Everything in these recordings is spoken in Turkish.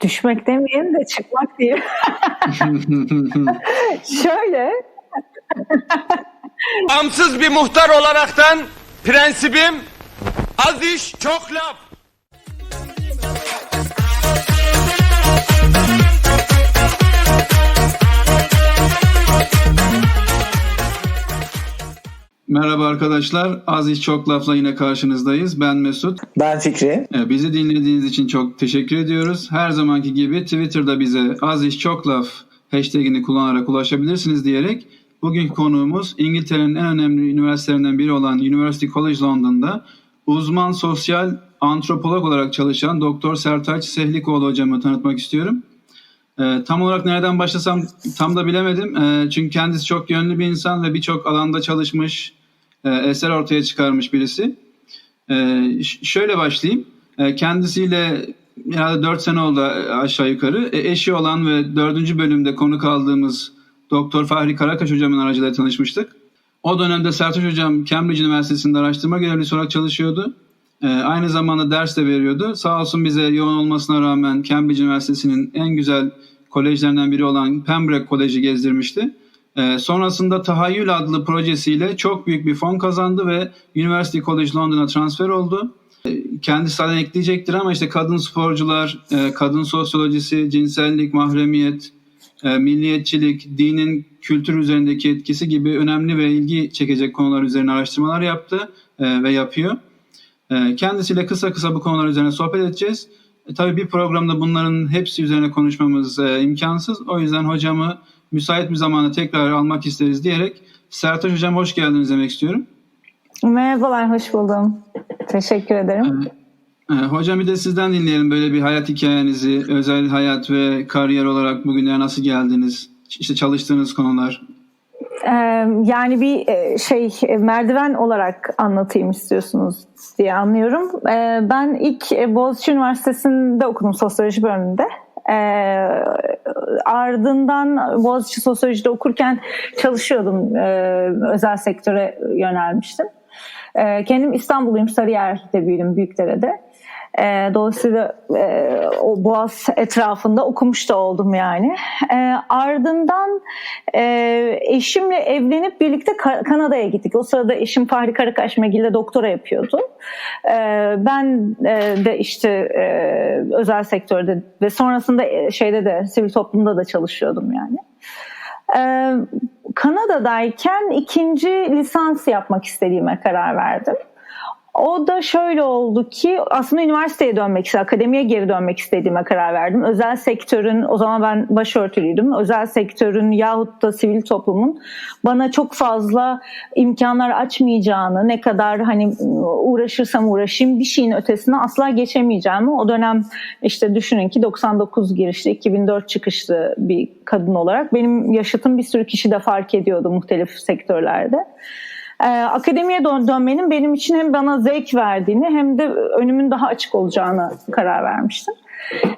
Düşmek demeyelim de çıkmak diyeyim. Şöyle. Bağımsız bir muhtar olaraktan prensibim az iş çok laf. Merhaba arkadaşlar. Az İş Çok Laf'la yine karşınızdayız. Ben Mesut. Ben Fikri. Ee, Bizi dinlediğiniz için çok teşekkür ediyoruz. Her zamanki gibi Twitter'da bize Az İş Çok Laf hashtagini kullanarak ulaşabilirsiniz diyerek bugünkü konuğumuz İngiltere'nin en önemli üniversitelerinden biri olan University College London'da uzman sosyal antropolog olarak çalışan Doktor Sertaç Sehlikoğlu hocamı tanıtmak istiyorum. Ee, tam olarak nereden başlasam tam da bilemedim. Ee, çünkü kendisi çok yönlü bir insan ve birçok alanda çalışmış, e, eser ortaya çıkarmış birisi. Ş- şöyle başlayayım. Ee, kendisiyle herhalde 4 sene oldu aşağı yukarı. E, eşi olan ve 4. bölümde konuk aldığımız Doktor Fahri Karakaş hocamın aracılığıyla tanışmıştık. O dönemde Sertaç hocam Cambridge Üniversitesi'nde araştırma görevlisi olarak çalışıyordu. Aynı zamanda ders de veriyordu. Sağ olsun bize yoğun olmasına rağmen Cambridge Üniversitesi'nin en güzel kolejlerinden biri olan Pembroke Koleji gezdirmişti. Ee, sonrasında Tahayyül adlı projesiyle çok büyük bir fon kazandı ve University College London'a transfer oldu. Ee, Kendisi zaten ekleyecektir ama işte kadın sporcular, e, kadın sosyolojisi, cinsellik, mahremiyet, e, milliyetçilik, dinin kültür üzerindeki etkisi gibi önemli ve ilgi çekecek konular üzerine araştırmalar yaptı e, ve yapıyor. Kendisiyle kısa kısa bu konular üzerine sohbet edeceğiz. Tabii bir programda bunların hepsi üzerine konuşmamız imkansız. O yüzden hocamı müsait bir zamanda tekrar almak isteriz diyerek Sertaç Hocam hoş geldiniz demek istiyorum. Merhabalar, hoş buldum. Teşekkür ederim. E, hocam bir de sizden dinleyelim böyle bir hayat hikayenizi, özel hayat ve kariyer olarak bugünlere nasıl geldiniz? İşte çalıştığınız konular. Ee, yani bir e, şey merdiven olarak anlatayım istiyorsunuz diye anlıyorum. Ee, ben ilk e, Boğaziçi Üniversitesi'nde okudum sosyoloji bölümünde. Ee, ardından Boğaziçi Sosyoloji'de okurken çalışıyordum. Ee, özel sektöre yönelmiştim. Ee, kendim İstanbulluyum, Sarıyer'de büyüdüm, Büyükdere'de. E, dolayısıyla e, o Boğaz etrafında okumuş da oldum yani. E, ardından e, eşimle evlenip birlikte Ka- Kanada'ya gittik. O sırada eşim Fahri Karakaş Megil'de doktora yapıyordu. E, ben e, de işte e, özel sektörde ve sonrasında e, şeyde de sivil toplumda da çalışıyordum yani. Ee, Kanada'dayken ikinci lisans yapmak istediğime karar verdim. O da şöyle oldu ki aslında üniversiteye dönmek istedim, akademiye geri dönmek istediğime karar verdim. Özel sektörün, o zaman ben başörtülüydüm, özel sektörün yahut da sivil toplumun bana çok fazla imkanlar açmayacağını, ne kadar hani uğraşırsam uğraşayım bir şeyin ötesine asla geçemeyeceğimi o dönem işte düşünün ki 99 girişli, 2004 çıkışlı bir kadın olarak benim yaşıtım bir sürü kişi de fark ediyordu muhtelif sektörlerde. Ee, akademiye dön- dönmenin benim için hem bana zevk verdiğini hem de önümün daha açık olacağını karar vermiştim.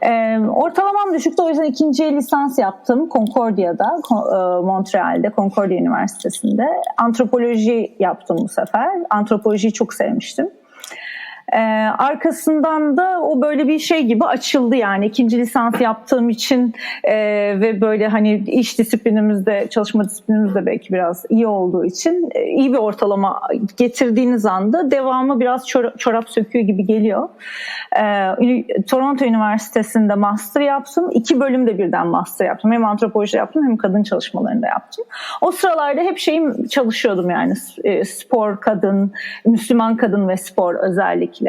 Ee, ortalamam düşüktü o yüzden ikinci lisans yaptım Concordia'da, e, Montreal'de, Concordia Üniversitesi'nde. Antropoloji yaptım bu sefer. Antropolojiyi çok sevmiştim. Ee, arkasından da o böyle bir şey gibi açıldı yani ikinci lisans yaptığım için e, ve böyle hani iş disiplinimizde çalışma disiplinimizde belki biraz iyi olduğu için e, iyi bir ortalama getirdiğiniz anda devamı biraz çor- çorap söküyor gibi geliyor. Ee, Toronto Üniversitesi'nde master yaptım. İki bölümde birden master yaptım. Hem antropoloji yaptım hem kadın çalışmalarında yaptım. O sıralarda hep şeyim çalışıyordum yani e, spor kadın, Müslüman kadın ve spor özellikle.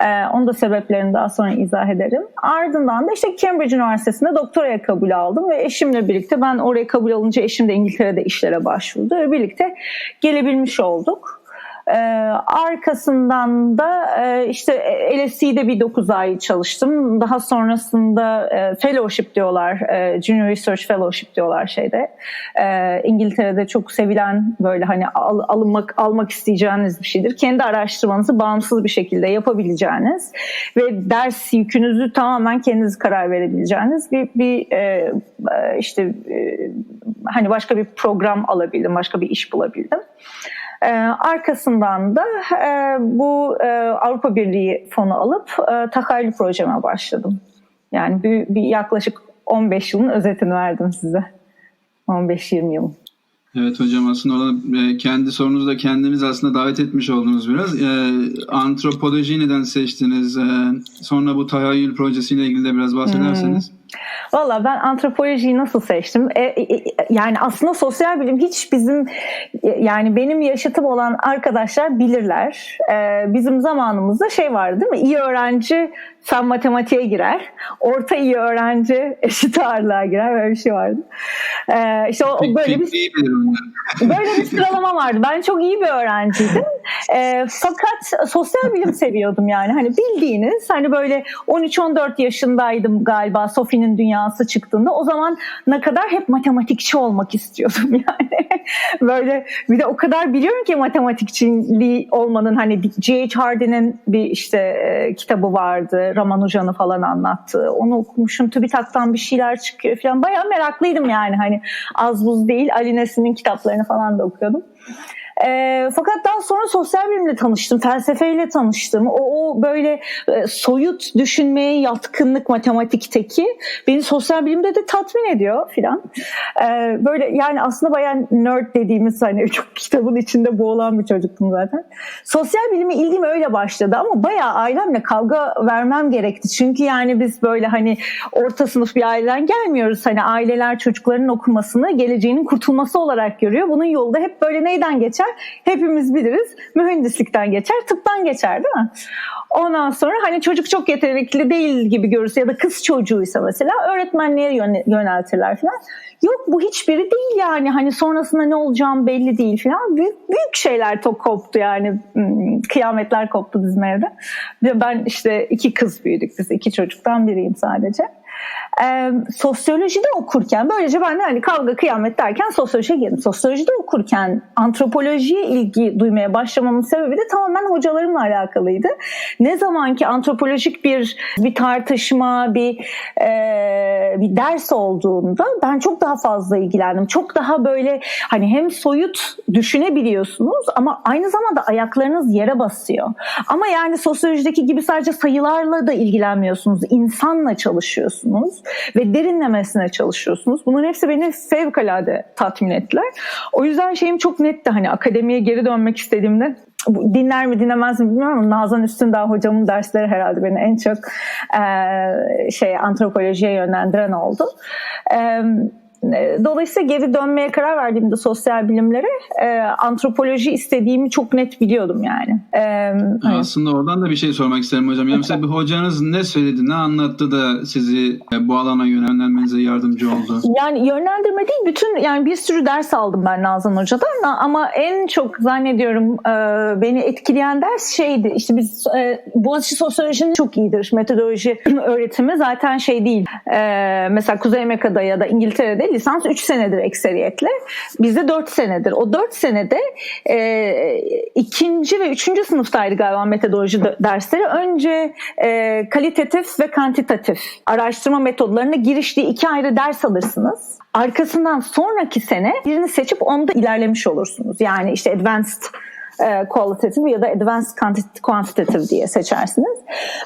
Ee, onun da sebeplerini daha sonra izah ederim. Ardından da işte Cambridge Üniversitesi'nde doktoraya kabul aldım ve eşimle birlikte ben oraya kabul alınca eşim de İngiltere'de işlere başvurdu ve birlikte gelebilmiş olduk. Ee, arkasından da e, işte LSE'de bir 9 ay çalıştım. Daha sonrasında e, fellowship diyorlar, e, Junior Research Fellowship diyorlar şeyde. E, İngiltere'de çok sevilen böyle hani al, alınmak almak isteyeceğiniz bir şeydir. Kendi araştırmanızı bağımsız bir şekilde yapabileceğiniz ve ders yükünüzü tamamen kendiniz karar verebileceğiniz bir bir e, e, işte e, hani başka bir program alabildim, başka bir iş bulabildim. Ee, arkasından da e, bu e, Avrupa Birliği fonu alıp e, tahayyül projeme başladım. Yani bir, bir yaklaşık 15 yılın özetini verdim size. 15-20 yılın. Evet hocam aslında orada e, kendi sorunuzu da kendiniz aslında davet etmiş oldunuz biraz. E, antropolojiyi neden seçtiniz? E, sonra bu tahayyül projesiyle ilgili de biraz bahsederseniz. Valla ben antropolojiyi nasıl seçtim? E, e, e, yani aslında sosyal bilim hiç bizim e, yani benim yaşıtım olan arkadaşlar bilirler. E, bizim zamanımızda şey vardı değil mi? İyi öğrenci fen matematiğe girer. Orta iyi öğrenci eşit ağırlığa girer. Böyle bir şey vardı. E, işte o, böyle bir. Böyle bir sıralama vardı. Ben çok iyi bir öğrenciydim. Ee, fakat sosyal bilim seviyordum yani. Hani bildiğiniz hani böyle 13-14 yaşındaydım galiba Sophie'nin dünyası çıktığında. O zaman ne kadar hep matematikçi olmak istiyordum yani. böyle bir de o kadar biliyorum ki matematikçiliği olmanın hani G.H. Hardy'nin bir işte e, kitabı vardı. Ramanujan'ı falan anlattı. Onu okumuşum. TÜBİTAK'tan bir şeyler çıkıyor falan. Bayağı meraklıydım yani hani az buz değil. Ali Nesin'in kitaplarını falan da okuyordum. E, fakat daha sonra sosyal bilimle tanıştım, felsefeyle tanıştım. O, o böyle e, soyut düşünmeye yatkınlık matematikteki beni sosyal bilimde de tatmin ediyor filan. E, böyle yani aslında bayağı nerd dediğimiz hani çok kitabın içinde boğulan bir çocuktum zaten. Sosyal bilime ilgim öyle başladı ama bayağı ailemle kavga vermem gerekti. Çünkü yani biz böyle hani orta sınıf bir aileden gelmiyoruz. Hani aileler çocukların okumasını geleceğinin kurtulması olarak görüyor. Bunun yolu da hep böyle neyden geçer? Hepimiz biliriz. Mühendislikten geçer, tıptan geçer değil mi? Ondan sonra hani çocuk çok yetenekli değil gibi görürse ya da kız çocuğuysa mesela öğretmenliğe yöne- yöneltirler falan. Yok bu hiçbiri değil yani hani sonrasında ne olacağım belli değil falan. Büyük, büyük şeyler çok koptu yani Hmm, kıyametler koptu bizim evde. Ve ben işte iki kız büyüdük biz iki çocuktan biriyim sadece. Ee, sosyolojide okurken böylece ben de hani kavga kıyamet derken sosyolojiye girdim. Sosyolojide okurken antropolojiye ilgi duymaya başlamamın sebebi de tamamen hocalarımla alakalıydı. Ne zaman ki antropolojik bir bir tartışma, bir e, bir ders olduğunda ben çok daha fazla ilgilendim. Çok daha böyle hani hem soyut düşünebiliyorsunuz ama aynı zamanda ayaklarınız yere basıyor. Ama yani sosyolojideki gibi sadece sayılarla da ilgilenmiyorsunuz. İnsanla çalışıyorsunuz ve derinlemesine çalışıyorsunuz. Bunların hepsi beni fevkalade tatmin ettiler. O yüzden şeyim çok netti hani akademiye geri dönmek istediğimde dinler mi dinlemez mi bilmiyorum ama Nazan Üstündağ hocamın dersleri herhalde beni en çok e, şey antropolojiye yönlendiren oldu. E, Dolayısıyla geri dönmeye karar verdiğimde sosyal bilimlere e, antropoloji istediğimi çok net biliyordum yani. E. Aslında oradan da bir şey sormak isterim hocam. Yani mesela bir hocanız ne söyledi, ne anlattı da sizi e, bu alana yönelmenize yardımcı oldu? Yani yönlendirme değil bütün yani bir sürü ders aldım ben Nazan Hoca'dan ama en çok zannediyorum e, beni etkileyen ders şeydi işte biz e, Boğaziçi Sosyoloji'nin çok iyidir metodoloji öğretimi zaten şey değil e, mesela Kuzey Amerika'da ya da İngiltere'de lisans 3 senedir ekseriyetle bizde 4 senedir o 4 senede e, ikinci ve üçüncü sınıftaydı galiba metodoloji dersleri önce e, kalitatif ve kantitatif araştırma metodlarına girişli iki ayrı ders alırsınız. Arkasından sonraki sene birini seçip onda ilerlemiş olursunuz. Yani işte advanced e, qualitative ya da advanced quantitative diye seçersiniz.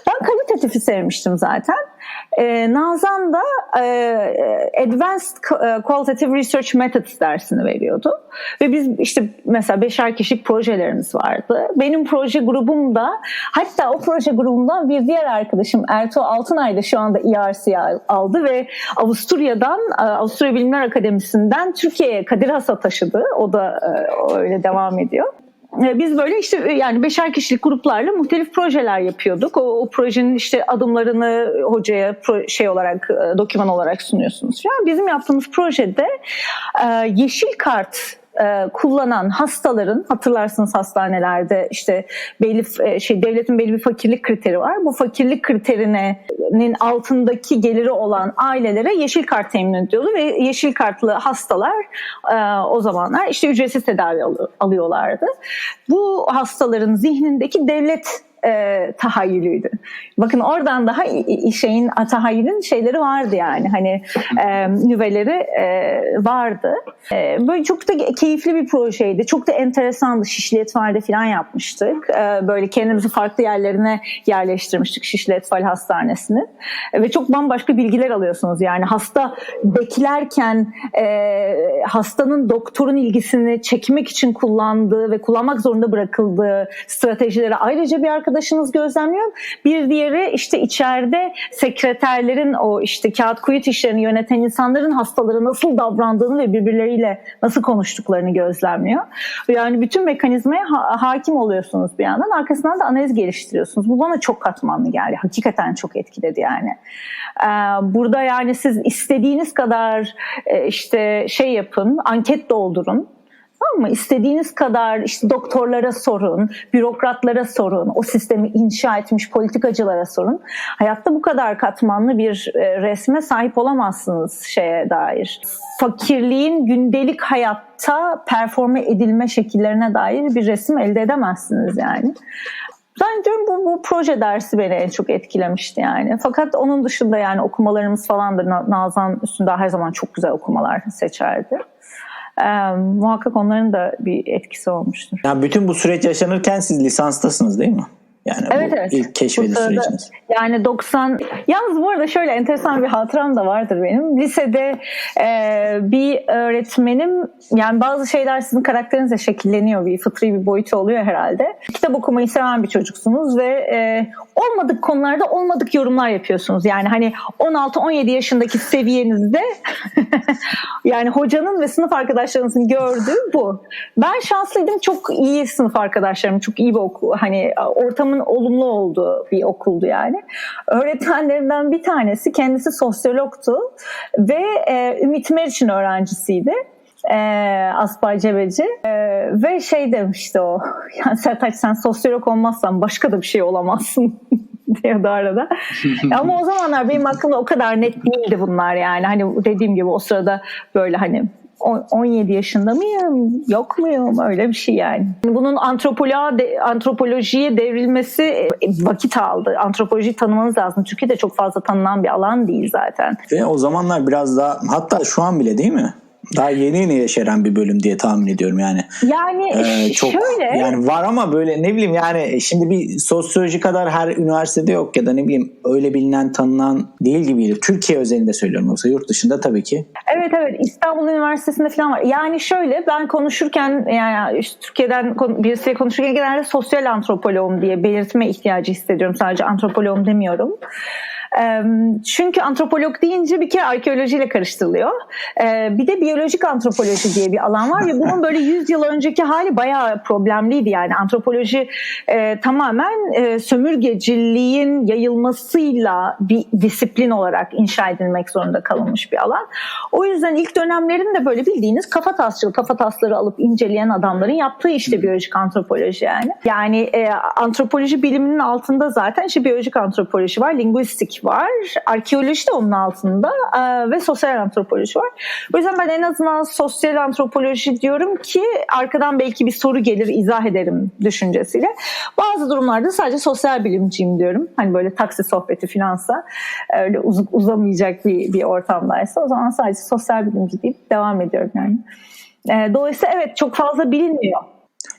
Ben kalitatifi sevmiştim zaten. E, Nazan da e, Advanced Qualitative Research Methods dersini veriyordu. Ve biz işte mesela beşer kişilik projelerimiz vardı. Benim proje grubumda hatta o proje grubundan bir diğer arkadaşım Ertuğ Altınay da şu anda ERC aldı ve Avusturya'dan Avusturya Bilimler Akademisi'nden Türkiye'ye Kadir Has'a taşıdı. O da öyle devam ediyor biz böyle işte yani beşer kişilik gruplarla muhtelif projeler yapıyorduk. O, o projenin işte adımlarını hocaya pro, şey olarak doküman olarak sunuyorsunuz. Yani bizim yaptığımız projede yeşil kart kullanan hastaların hatırlarsınız hastanelerde işte belli şey devletin belli bir fakirlik kriteri var. Bu fakirlik kriterinin altındaki geliri olan ailelere yeşil kart temin ediyordu ve yeşil kartlı hastalar o zamanlar işte ücretsiz tedavi alıyorlardı. Bu hastaların zihnindeki devlet e, tahayyülüydü. Bakın oradan daha şeyin tahayyülün şeyleri vardı yani hani e, nüveleri e, vardı. E, böyle çok da keyifli bir projeydi. Çok da enteresandı. Şişli Etfal'de falan yapmıştık. E, böyle kendimizi farklı yerlerine yerleştirmiştik Şişli Etfal Hastanesi'nin. E, ve çok bambaşka bilgiler alıyorsunuz. Yani hasta beklerken e, hastanın doktorun ilgisini çekmek için kullandığı ve kullanmak zorunda bırakıldığı stratejileri ayrıca bir arkadaşınız gözlemliyor. Bir diğeri işte içeride sekreterlerin o işte kağıt kuyut işlerini yöneten insanların hastalara nasıl davrandığını ve birbirleriyle nasıl konuştuklarını gözlemliyor. Yani bütün mekanizmaya ha- hakim oluyorsunuz bir yandan. Arkasından da analiz geliştiriyorsunuz. Bu bana çok katmanlı geldi. Hakikaten çok etkiledi yani. Ee, burada yani siz istediğiniz kadar e, işte şey yapın, anket doldurun. Tamam mı? İstediğiniz kadar işte doktorlara sorun, bürokratlara sorun, o sistemi inşa etmiş politikacılara sorun. Hayatta bu kadar katmanlı bir e, resme sahip olamazsınız şeye dair. Fakirliğin gündelik hayatta performe edilme şekillerine dair bir resim elde edemezsiniz yani. Ben diyorum bu, bu proje dersi beni en çok etkilemişti yani. Fakat onun dışında yani okumalarımız falan da Na- Nazan üstünde her zaman çok güzel okumalar seçerdi. Ee, muhakkak onların da bir etkisi olmuştur. Yani bütün bu süreç yaşanırken siz lisanstasınız değil mi? Yani Evet bu evet. ilk keşfediş süreciniz. Yani 90 yalnız bu arada şöyle enteresan bir hatıram da vardır benim. Lisede e, bir öğretmenim yani bazı şeyler sizin karakterinizle şekilleniyor. Bir fıtri bir boyutu oluyor herhalde. Kitap okumayı seven bir çocuksunuz ve e, olmadık konularda olmadık yorumlar yapıyorsunuz. Yani hani 16-17 yaşındaki seviyenizde yani hocanın ve sınıf arkadaşlarınızın gördüğü bu. Ben şanslıydım. Çok iyi sınıf arkadaşlarım, çok iyi bir okul. Hani ortamın olumlu olduğu bir okuldu yani. Öğretmenlerimden bir tanesi kendisi sosyologtu ve e, Ümit Meriç'in öğrencisiydi. E, Asbay Cebeci E, ve şey demişti o yani Sertaç sen sosyolog olmazsan başka da bir şey olamazsın diyordu arada. Ama o zamanlar benim aklımda o kadar net değildi bunlar yani. Hani dediğim gibi o sırada böyle hani 17 yaşında mıyım? Yok muyum? Öyle bir şey yani. Bunun antropoloğa, antropolojiye devrilmesi e, vakit aldı. Antropolojiyi tanımanız lazım. Türkiye'de çok fazla tanınan bir alan değil zaten. Ve o zamanlar biraz daha hatta şu an bile değil mi? Daha yeni yeni yeşeren bir bölüm diye tahmin ediyorum yani. Yani Ee, çok şöyle yani var ama böyle ne bileyim yani şimdi bir sosyoloji kadar her üniversitede yok ya da ne bileyim öyle bilinen tanınan değil gibiydi. Türkiye özelinde söylüyorum yoksa yurt dışında tabii ki. Evet evet İstanbul Üniversitesi'nde falan var. Yani şöyle ben konuşurken yani işte Türkiye'den birisiyle konuşurken genelde sosyal antropoloğum diye belirtme ihtiyacı hissediyorum. Sadece antropoloğum demiyorum. Çünkü antropolog deyince bir kere arkeolojiyle karıştırılıyor. Bir de biyolojik antropoloji diye bir alan var ve bunun böyle 100 yıl önceki hali bayağı problemliydi yani. Antropoloji tamamen sömürgeciliğin yayılmasıyla bir disiplin olarak inşa edilmek zorunda kalınmış bir alan. O yüzden ilk dönemlerinde böyle bildiğiniz kafa tasçılığı, kafa tasları alıp inceleyen adamların yaptığı işte biyolojik antropoloji yani. Yani antropoloji biliminin altında zaten işte biyolojik antropoloji var, linguistik var, arkeoloji de onun altında e, ve sosyal antropoloji var. O yüzden ben en azından sosyal antropoloji diyorum ki arkadan belki bir soru gelir izah ederim düşüncesiyle. Bazı durumlarda sadece sosyal bilimciyim diyorum. Hani böyle taksi sohbeti finansa öyle uz- uzamayacak bir, bir ortamdaysa o zaman sadece sosyal bilimci deyip devam ediyorum yani. E, dolayısıyla evet çok fazla bilinmiyor.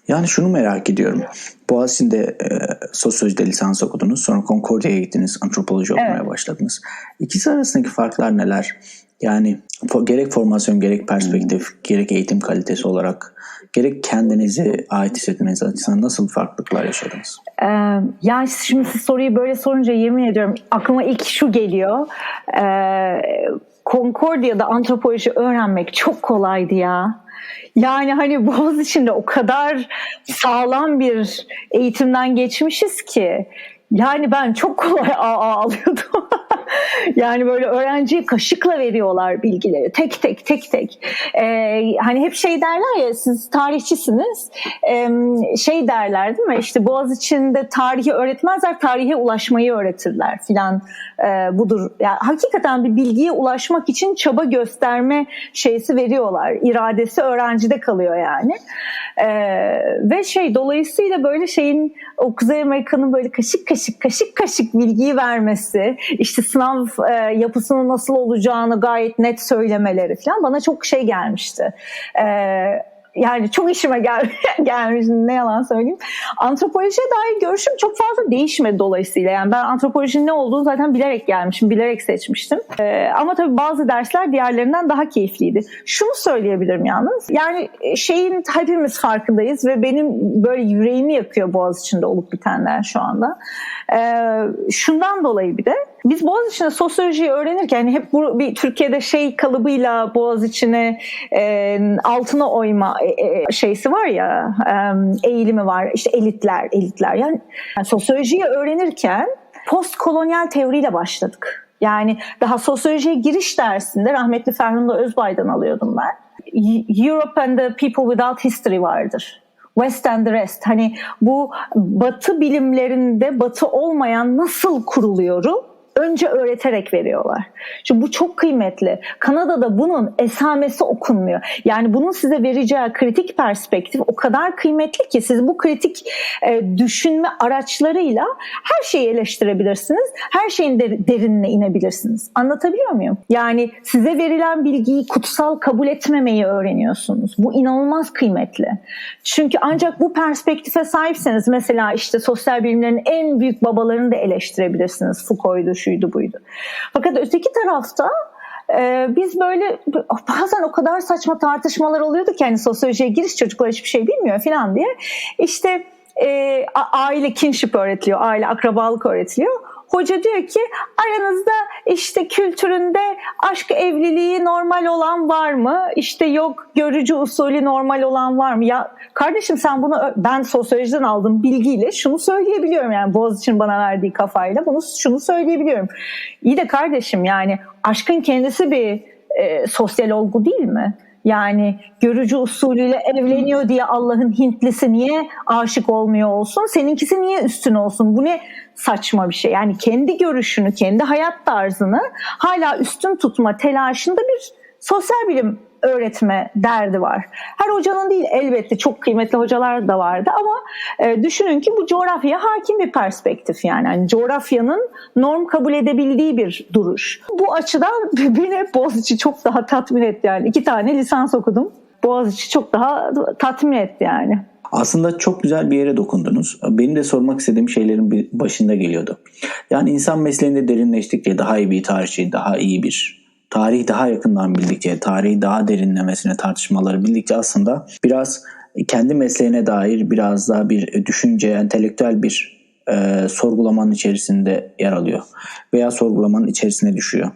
Yani şunu merak ediyorum. Boğaziçi'nde e, sosyolojide lisans okudunuz. Sonra Concordia'ya gittiniz. Antropoloji okumaya Evet. başladınız. İkisi arasındaki farklar neler? Yani gerek formasyon, gerek perspektif, gerek eğitim kalitesi olarak, gerek kendinizi ait hissetmeniz açısından nasıl farklılıklar yaşadınız? Ee, yani şimdi siz soruyu böyle sorunca yemin ediyorum aklıma ilk şu geliyor. Ee, Concordia'da antropoloji öğrenmek çok kolaydı ya. Yani hani Boğaziçi'nde o kadar sağlam bir eğitimden geçmişiz ki yani ben çok kolay AA alıyordum. Yani böyle öğrenciye kaşıkla veriyorlar bilgileri. Tek tek tek tek. Ee, hani hep şey derler ya siz tarihçisiniz. Ee, şey derler değil mi? İşte Boğaziçi'nde tarihi öğretmezler, tarihe ulaşmayı öğretirler filan. Ee, budur. Yani hakikaten bir bilgiye ulaşmak için çaba gösterme şeysi veriyorlar. İradesi öğrencide kalıyor yani. Ee, ve şey dolayısıyla böyle şeyin o Kuzey Amerika'nın böyle kaşık kaşık kaşık kaşık bilgiyi vermesi, işte sınav e, yapısının nasıl olacağını gayet net söylemeleri falan bana çok şey gelmişti. Ee, yani çok işime gel gelmiş ne yalan söyleyeyim. Antropolojiye dair görüşüm çok fazla değişmedi dolayısıyla. Yani ben antropolojinin ne olduğunu zaten bilerek gelmişim, bilerek seçmiştim. Ee, ama tabii bazı dersler diğerlerinden daha keyifliydi. Şunu söyleyebilirim yalnız. Yani şeyin hepimiz farkındayız ve benim böyle yüreğimi yakıyor Boğaziçi'nde olup bitenler şu anda. Ee, şundan dolayı bir de biz Boğaziçi'nde sosyolojiyi öğrenirken hani hep bu bir Türkiye'de şey kalıbıyla Boğaziçi'ne e, altına oyma e, e, şeysi var ya e, eğilimi var işte elitler elitler yani, yani sosyolojiyi öğrenirken postkolonyal teoriyle başladık. Yani daha sosyolojiye giriş dersinde rahmetli Ferhunda Özbay'dan alıyordum ben. Europe and the People Without History vardır. West and the Rest. Hani bu batı bilimlerinde batı olmayan nasıl kuruluyoru önce öğreterek veriyorlar. Şimdi bu çok kıymetli. Kanada'da bunun esamesi okunmuyor. Yani bunun size vereceği kritik perspektif o kadar kıymetli ki siz bu kritik e, düşünme araçlarıyla her şeyi eleştirebilirsiniz. Her şeyin de, derinine inebilirsiniz. Anlatabiliyor muyum? Yani size verilen bilgiyi kutsal kabul etmemeyi öğreniyorsunuz. Bu inanılmaz kıymetli. Çünkü ancak bu perspektife sahipseniz mesela işte sosyal bilimlerin en büyük babalarını da eleştirebilirsiniz. Foucault'u, şuydu buydu. Fakat öteki tarafta e, biz böyle bazen o kadar saçma tartışmalar oluyordu ki hani sosyolojiye giriş çocuklar hiçbir şey bilmiyor falan diye. İşte e, aile kinship öğretiliyor, aile akrabalık öğretiliyor. Hoca diyor ki aranızda işte kültüründe aşk evliliği normal olan var mı? İşte yok görücü usulü normal olan var mı? Ya kardeşim sen bunu ben sosyolojiden aldığım bilgiyle şunu söyleyebiliyorum yani Boğaziçi'nin bana verdiği kafayla bunu şunu söyleyebiliyorum. İyi de kardeşim yani aşkın kendisi bir e, sosyal olgu değil mi? Yani görücü usulüyle evleniyor diye Allah'ın Hintlisi niye aşık olmuyor olsun? Seninkisi niye üstün olsun? Bu ne saçma bir şey. Yani kendi görüşünü, kendi hayat tarzını hala üstün tutma telaşında bir sosyal bilim öğretme derdi var. Her hocanın değil elbette çok kıymetli hocalar da vardı ama e, düşünün ki bu coğrafyaya hakim bir perspektif yani. yani coğrafyanın norm kabul edebildiği bir duruş. Bu açıdan beni Boğaziçi çok daha tatmin etti yani. İki tane lisans okudum. Boğaziçi çok daha tatmin etti yani. Aslında çok güzel bir yere dokundunuz. Benim de sormak istediğim şeylerin başında geliyordu. Yani insan mesleğinde derinleştikçe daha iyi bir tarihçi, daha iyi bir tarihi daha yakından bildikçe, tarihi daha derinlemesine tartışmaları bildikçe aslında biraz kendi mesleğine dair biraz daha bir düşünce, entelektüel bir e, sorgulamanın içerisinde yer alıyor veya sorgulamanın içerisine düşüyor.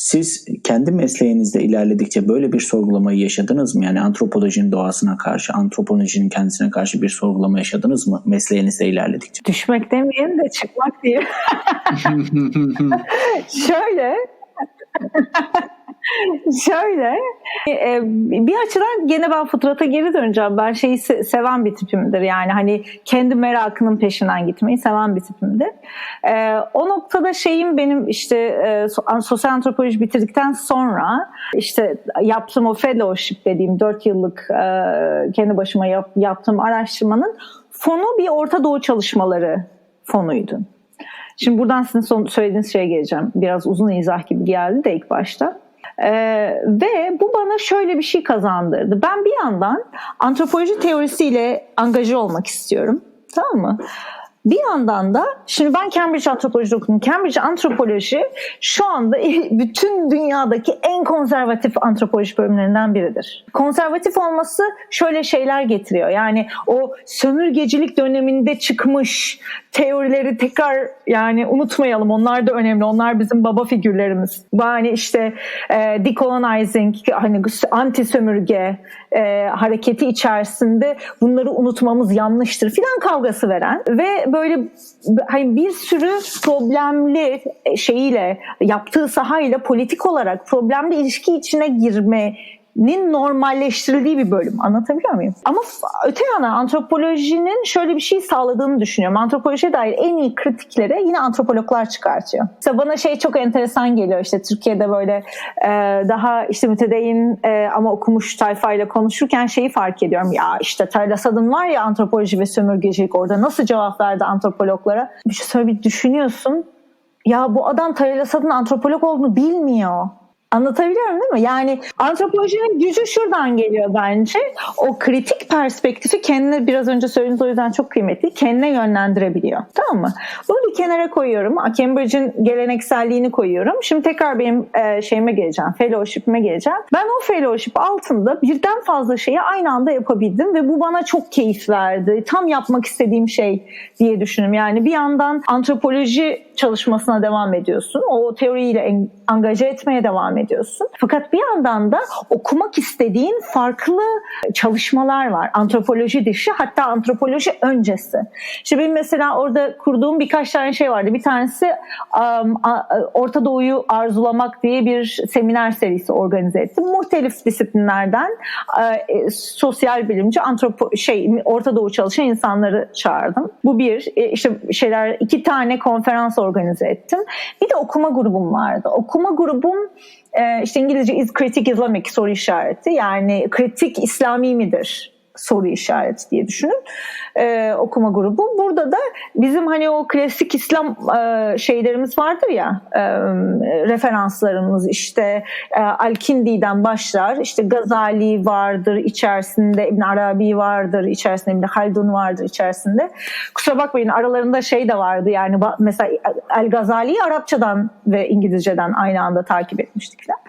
Siz kendi mesleğinizde ilerledikçe böyle bir sorgulamayı yaşadınız mı? Yani antropolojinin doğasına karşı, antropolojinin kendisine karşı bir sorgulama yaşadınız mı mesleğinizde ilerledikçe? Düşmek demeyelim de çıkmak diye. Şöyle Şöyle e, bir açıdan gene ben fıtrata geri döneceğim. Ben şeyi seven bir tipimdir. Yani hani kendi merakının peşinden gitmeyi seven bir tipimdir. E, o noktada şeyim benim işte e, sosyal antropoloji bitirdikten sonra işte yaptığım o fellowship dediğim 4 yıllık kendi başıma yaptığım araştırmanın fonu bir Orta Doğu çalışmaları fonuydu. Şimdi buradan sizin söylediğiniz şeye geleceğim. Biraz uzun izah gibi geldi de ilk başta. Ee, ve bu bana şöyle bir şey kazandırdı. Ben bir yandan antropoloji teorisiyle angaje olmak istiyorum. Tamam mı? Bir yandan da şimdi ben Cambridge antropoloji okudum. Cambridge antropoloji şu anda bütün dünyadaki en konservatif antropoloji bölümlerinden biridir. Konservatif olması şöyle şeyler getiriyor. Yani o sömürgecilik döneminde çıkmış teorileri tekrar yani unutmayalım. Onlar da önemli. Onlar bizim baba figürlerimiz. Yani işte e, decolonizing, hani anti sömürge e, hareketi içerisinde bunları unutmamız yanlıştır filan kavgası veren ve böyle böyle hani bir sürü problemli şeyiyle yaptığı sahayla politik olarak problemli ilişki içine girmenin normalleştirildiği bir bölüm. Anlatabiliyor muyum? Ama öte yana antropolojinin şöyle bir şey sağladığını düşünüyorum. Antropolojiye dair en iyi kritiklere yine antropologlar çıkartıyor. Mesela bana şey çok enteresan geliyor işte Türkiye'de böyle e, daha işte mütedeyyin e, ama okumuş tayfayla konuşurken şeyi fark ediyorum. Ya işte Tarla var ya antropoloji ve sömürgecilik orada nasıl cevap verdi antropologlara? Bir şey söyle bir düşünüyorsun. Ya bu adam Tarla Sadın antropolog olduğunu bilmiyor. Anlatabiliyorum değil mi? Yani antropolojinin gücü şuradan geliyor bence. O kritik perspektifi kendine biraz önce söylediğiniz o yüzden çok kıymetli. Kendine yönlendirebiliyor. Tamam mı? Bunu bir kenara koyuyorum. Cambridge'in gelenekselliğini koyuyorum. Şimdi tekrar benim e, şeyime geleceğim. Fellowship'ime geleceğim. Ben o fellowship altında birden fazla şeyi aynı anda yapabildim ve bu bana çok keyif verdi. Tam yapmak istediğim şey diye düşünüyorum. Yani bir yandan antropoloji çalışmasına devam ediyorsun. O teoriyle en, angaje etmeye devam ediyorsun. Fakat bir yandan da okumak istediğin farklı çalışmalar var. Antropoloji dışı hatta antropoloji öncesi. İşte benim mesela orada kurduğum birkaç tane şey vardı. Bir tanesi Orta Doğu'yu arzulamak diye bir seminer serisi organize ettim. Muhtelif disiplinlerden e, sosyal bilimci, antropo şey Orta Doğu çalışan insanları çağırdım. Bu bir e, işte şeyler iki tane konferans organize ettim. Bir de okuma grubum vardı. Okuma grubum işte İngilizce is critic Islamic soru işareti. Yani kritik İslami midir? Soru işareti diye düşünün e, okuma grubu. Burada da bizim hani o klasik İslam e, şeylerimiz vardır ya e, referanslarımız işte e, Al-Kindi'den başlar işte Gazali vardır içerisinde İbn Arabi vardır içerisinde İbn Haldun vardır içerisinde. Kusura bakmayın aralarında şey de vardı yani mesela El Gazali'yi Arapçadan ve İngilizceden aynı anda takip etmiştik falan.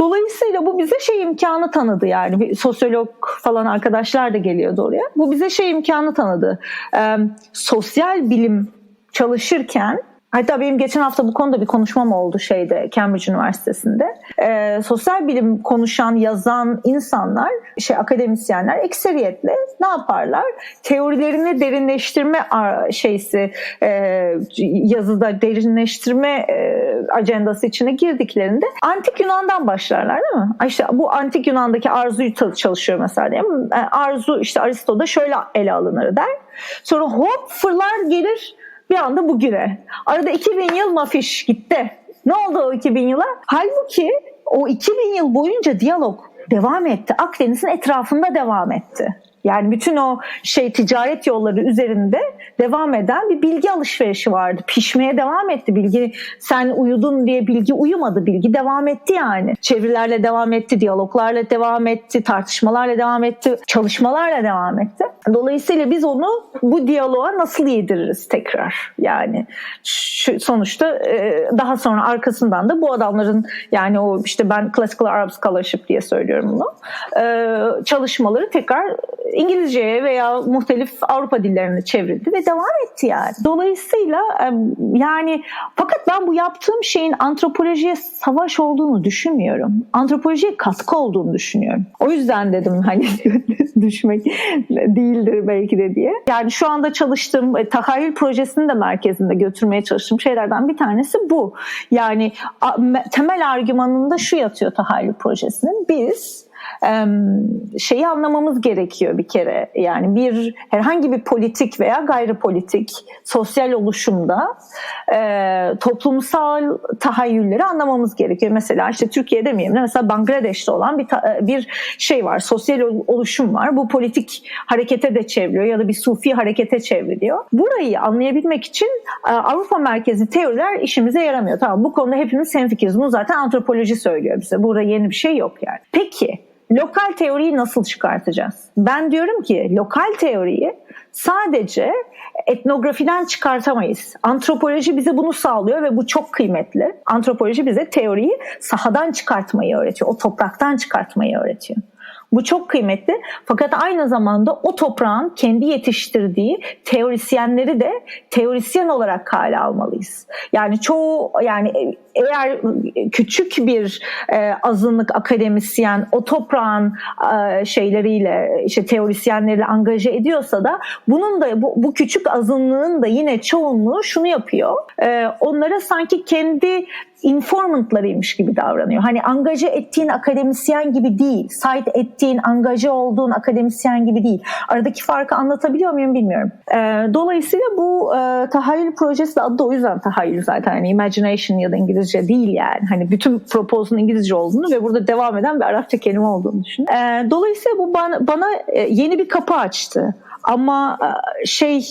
Dolayısıyla bu bize şey imkanı tanıdı yani bir sosyolog falan arkadaşlar da geliyordu oraya. Bu bize şey imkanı tanıdı. Ee, sosyal bilim çalışırken Hatta benim geçen hafta bu konuda bir konuşmam oldu şeyde Cambridge Üniversitesi'nde. Ee, sosyal bilim konuşan, yazan insanlar, şey akademisyenler ekseriyetle ne yaparlar? Teorilerini derinleştirme şeysi e, yazıda derinleştirme e, ajandası içine girdiklerinde antik Yunan'dan başlarlar değil mi? İşte bu antik Yunan'daki arzuyu çalışıyor mesela değil mi? E, Arzu işte Aristo'da şöyle ele alınır der. Sonra hop fırlar gelir bir anda bugüne. Arada 2000 yıl mafiş gitti. Ne oldu o 2000 yıla? Halbuki o 2000 yıl boyunca diyalog devam etti. Akdeniz'in etrafında devam etti. Yani bütün o şey ticaret yolları üzerinde devam eden bir bilgi alışverişi vardı. Pişmeye devam etti bilgi. Sen uyudun diye bilgi uyumadı. Bilgi devam etti yani. Çevirilerle devam etti, diyaloglarla devam etti, tartışmalarla devam etti, çalışmalarla devam etti. Dolayısıyla biz onu bu diyaloğa nasıl yediririz tekrar? Yani şu, sonuçta e, daha sonra arkasından da bu adamların yani o işte ben Classical Arab Scholarship diye söylüyorum bunu. E, çalışmaları tekrar İngilizceye veya muhtelif Avrupa dillerine çevrildi ve devam etti yani. Dolayısıyla yani fakat ben bu yaptığım şeyin antropolojiye savaş olduğunu düşünmüyorum. Antropolojiye katkı olduğunu düşünüyorum. O yüzden dedim hani düşmek değildir belki de diye. Yani şu anda çalıştığım e, tahayyül projesinin de merkezinde götürmeye çalıştığım şeylerden bir tanesi bu. Yani temel argümanında şu yatıyor tahayyül projesinin. Biz şeyi anlamamız gerekiyor bir kere. Yani bir herhangi bir politik veya gayri politik sosyal oluşumda e, toplumsal tahayyülleri anlamamız gerekiyor. Mesela işte Türkiye demeyeyim de mesela Bangladeş'te olan bir ta- bir şey var. Sosyal oluşum var. Bu politik harekete de çevriliyor ya da bir sufi harekete çevriliyor. Burayı anlayabilmek için e, Avrupa merkezi teoriler işimize yaramıyor. Tamam bu konuda hepimiz hemfikiriz. Bunu zaten antropoloji söylüyor bize. Burada yeni bir şey yok yani. Peki lokal teoriyi nasıl çıkartacağız? Ben diyorum ki lokal teoriyi sadece etnografiden çıkartamayız. Antropoloji bize bunu sağlıyor ve bu çok kıymetli. Antropoloji bize teoriyi sahadan çıkartmayı öğretiyor. O topraktan çıkartmayı öğretiyor. Bu çok kıymetli. Fakat aynı zamanda o toprağın kendi yetiştirdiği teorisyenleri de teorisyen olarak kale almalıyız. Yani çoğu yani eğer küçük bir e, azınlık akademisyen o toprağın e, şeyleriyle işte teorisyenleriyle angaje ediyorsa da bunun da bu, bu küçük azınlığın da yine çoğunluğu şunu yapıyor. E, onlara sanki kendi informantlarıymış gibi davranıyor. Hani angaje ettiğin akademisyen gibi değil. Site ettiğin, angaje olduğun akademisyen gibi değil. Aradaki farkı anlatabiliyor muyum bilmiyorum. Ee, dolayısıyla bu e, tahayyül projesi de adı da o yüzden tahayyül zaten. Hani imagination ya da İngilizce değil yani. Hani bütün proposal'ın İngilizce olduğunu ve burada devam eden bir Arapça kelime olduğunu düşün. Ee, dolayısıyla bu bana, bana e, yeni bir kapı açtı. Ama e, şey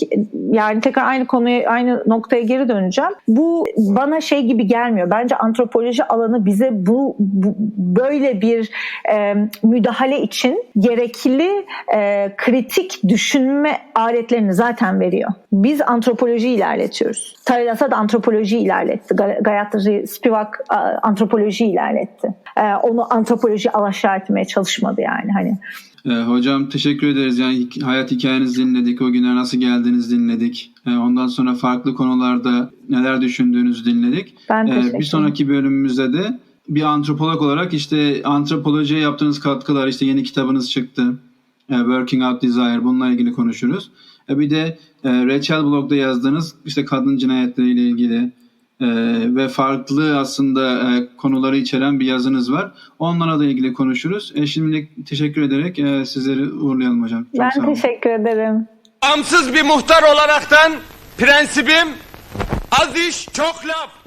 yani tekrar aynı konuya aynı noktaya geri döneceğim. Bu bana şey gibi gelmiyor. Bence antropoloji alanı bize bu, bu böyle bir e, müdahale için gerekli e, kritik düşünme aletlerini zaten veriyor. Biz antropoloji ilerletiyoruz. Taylasa da antropoloji ilerletti. Gay- Gayatri Spivak e, antropoloji ilerletti. E, onu antropoloji alaşağı etmeye çalışmadı yani hani. Ee, hocam teşekkür ederiz. Yani hayat hikayenizi dinledik. O günlere nasıl geldiğinizi dinledik. Ee, ondan sonra farklı konularda neler düşündüğünüzü dinledik. Ben Ee, teşekkür bir ederim. sonraki bölümümüzde de bir antropolog olarak işte antropolojiye yaptığınız katkılar, işte yeni kitabınız çıktı. Ee, Working Out Desire bununla ilgili konuşuruz. Ee, bir de e, Rachel blogda yazdığınız işte kadın cinayetleriyle ilgili e, ve farklı aslında e, konuları içeren bir yazınız var. Onlara da ilgili konuşuruz. E, şimdilik teşekkür ederek e, sizleri uğurlayalım hocam. Çok ben sağ olun. teşekkür ederim. Bağımsız bir muhtar olaraktan prensibim az iş çok laf.